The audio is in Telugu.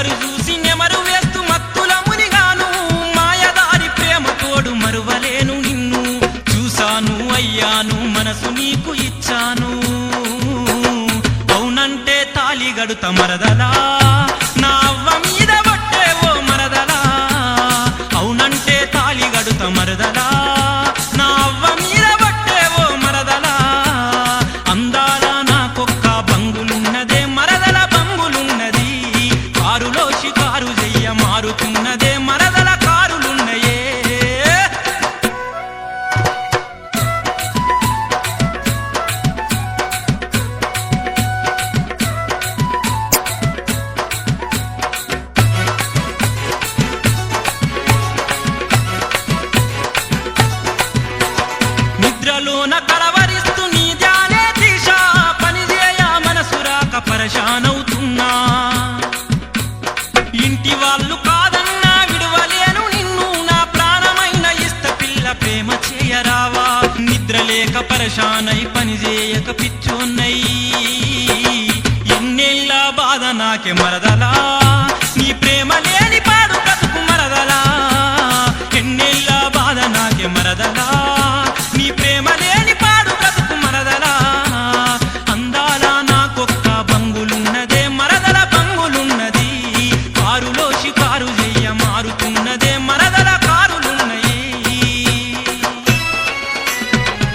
ఫిగరు చూసి నెమరు వేస్తూ మత్తుల మునిగాను. మాయదారి ప్రేమ తోడు మరువలేను నిన్ను. చూశాను అయ్యాను మనసు నీకు ఇచ్చాను. అవునంటే తాలిగడు తమరదలా కారులో షికారు చెయ్య మారుతున్నదే మరదల కారులున్నయే. నిద్రలోన పరశానై పని చేయక పిచ్చున్నై. ఎన్నేళ్ళ బాధ నాకే మరదలా. నీ ప్రేమ లేని పాడు బ్రతుకు మరదలా. ఎన్నేళ్ళ బాధ నాకే మరదలా.